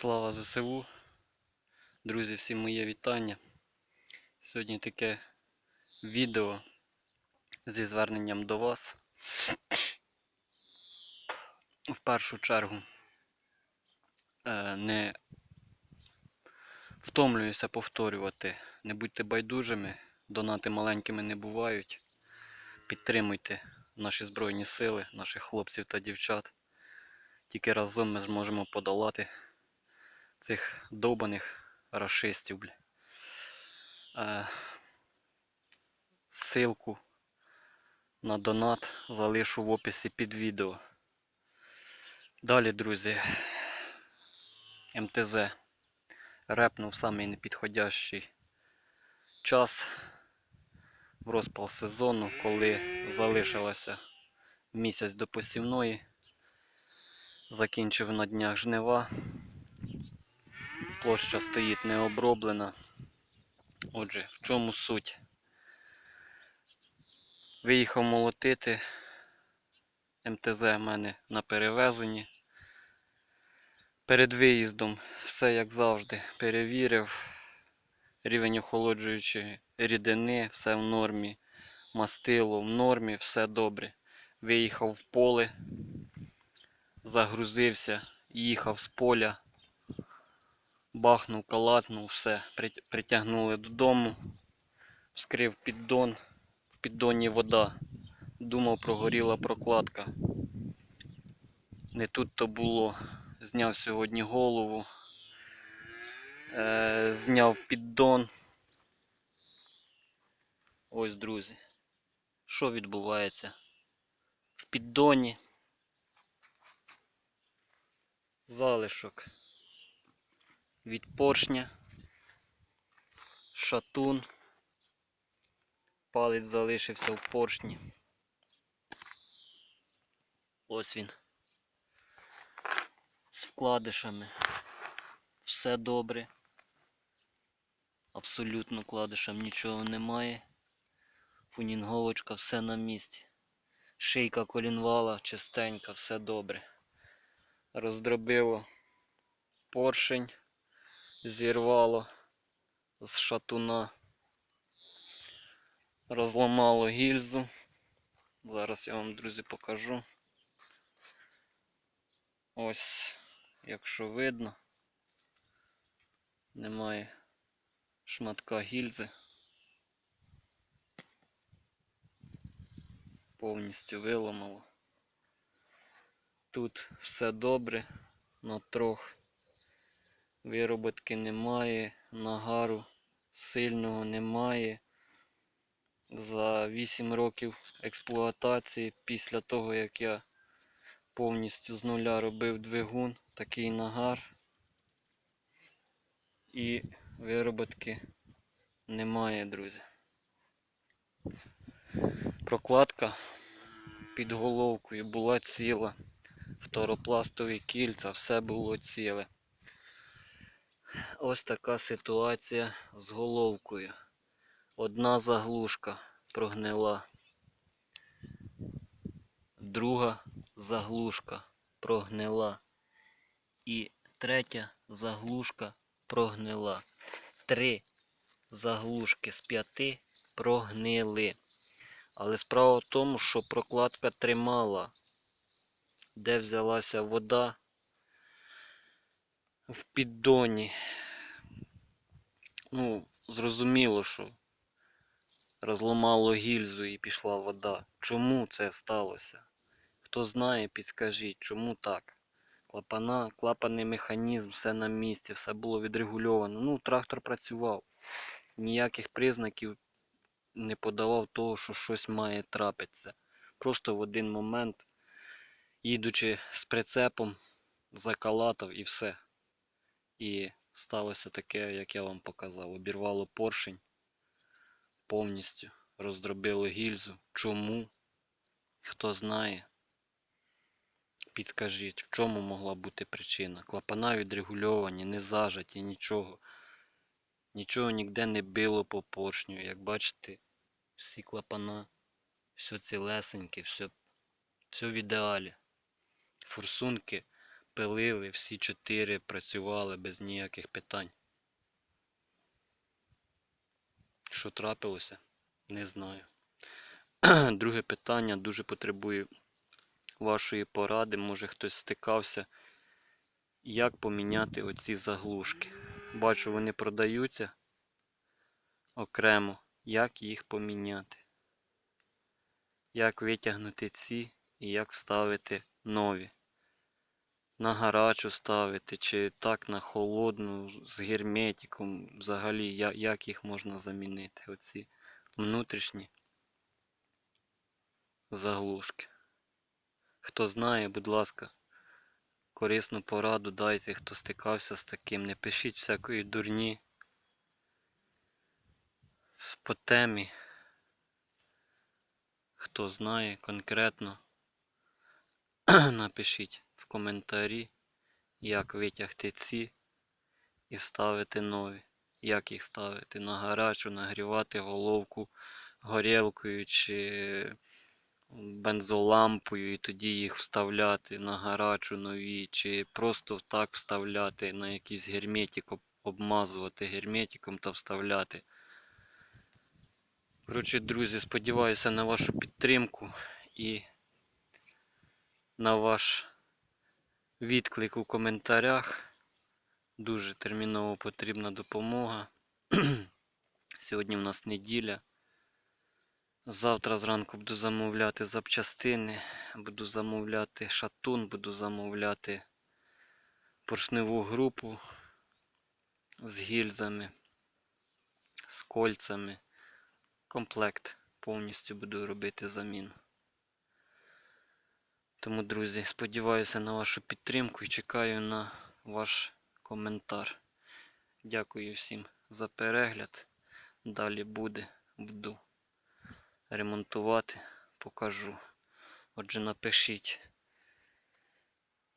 Слава ЗСУ. Друзі, всім моє вітання. Сьогодні таке відео зі зверненням до вас. В першу чергу е, не втомлююся повторювати. Не будьте байдужими, донати маленькими не бувають. Підтримуйте наші Збройні Сили, наших хлопців та дівчат. Тільки разом ми зможемо подолати цих довбаних расистів, бля. Е, ссылку на донат залишу в описі під відео. Далі, друзі, МТЗ репнув самий непідходящий час в розпал сезону, коли залишилося місяць до посівної. Закінчив на днях жнива. Площа стоїть не оброблена. Отже, в чому суть? Виїхав молотити. МТЗ в мене на перевезенні. Перед виїздом все як завжди перевірив. Рівень охолоджуючої рідини, все в нормі. Мастило в нормі, все добре. Виїхав в поле, загрузився, їхав з поля бахнув, калатнув, все, притягнули додому, вскрив піддон, в піддоні вода. Думав, прогоріла прокладка. Не тут то було. Зняв сьогодні голову, е, зняв піддон. Ось, друзі. Що відбувається? В піддоні. Залишок від поршня, шатун, палець залишився в поршні. Ось він. З вкладишами. Все добре. Абсолютно кладишам нічого немає. Фунінговочка все на місці. Шийка колінвала чистенька, все добре. Роздробило поршень зірвало з шатуна, розламало гільзу. Зараз я вам, друзі, покажу. Ось, якщо видно, немає шматка гільзи. Повністю виламало. Тут все добре, на трох Вироботки немає, нагару сильного немає. За 8 років експлуатації, після того як я повністю з нуля робив двигун, такий нагар. І вироботки немає, друзі. Прокладка під головкою була ціла. Фторопластові кільця, все було ціле. Ось така ситуація з головкою. Одна заглушка прогнила. Друга заглушка прогнила. І третя заглушка прогнила. Три заглушки з п'яти прогнили. Але справа в тому, що прокладка тримала, де взялася вода в піддоні. Ну, зрозуміло, що розламало гільзу і пішла вода. Чому це сталося? Хто знає, підскажіть, чому так? Клапана, клапанний механізм, все на місці, все було відрегульовано. Ну, трактор працював. Ніяких признаків не подавав того, що щось має трапитися. Просто в один момент, їдучи з прицепом, закалатав і все. І сталося таке, як я вам показав. Обірвало поршень повністю, роздробило гільзу. Чому? Хто знає? Підскажіть, в чому могла бути причина? Клапана відрегульовані, не зажаті, нічого. Нічого ніде не било по поршню. Як бачите, всі клапана, все цілесеньке, все, все в ідеалі. Форсунки пилили, всі чотири працювали без ніяких питань. Що трапилося? Не знаю. Друге питання дуже потребує вашої поради. Може хтось стикався. Як поміняти оці заглушки? Бачу, вони продаються окремо. Як їх поміняти? Як витягнути ці і як вставити нові? На гарячу ставити, чи так на холодну з герметиком. Взагалі, як їх можна замінити? Оці внутрішні заглушки. Хто знає, будь ласка, корисну пораду дайте, хто стикався з таким. Не пишіть всякої дурні. По темі. Хто знає конкретно, напишіть коментарі, як витягти ці і вставити нові. Як їх ставити на гарячу, нагрівати головку горілкою чи бензолампою і тоді їх вставляти на гарячу нові, чи просто так вставляти на якийсь герметик, обмазувати герметиком та вставляти. Коротше, друзі, сподіваюся на вашу підтримку і на ваш відклик у коментарях. Дуже терміново потрібна допомога. Сьогодні в нас неділя. Завтра зранку буду замовляти запчастини, буду замовляти шатун, буду замовляти поршневу групу з гільзами, з кольцями. Комплект повністю буду робити заміну. Тому, друзі, сподіваюся на вашу підтримку і чекаю на ваш коментар. Дякую всім за перегляд. Далі буде, буду ремонтувати, покажу. Отже, напишіть,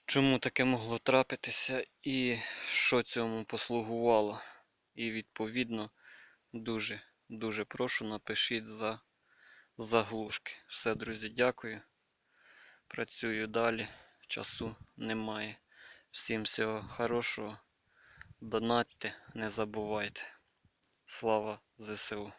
чому таке могло трапитися і що цьому послугувало. І відповідно дуже, дуже прошу, напишіть за заглушки. Все, друзі, дякую. Працюю далі, часу немає. Всім всього хорошого. Донатьте, не забувайте. Слава ЗСУ!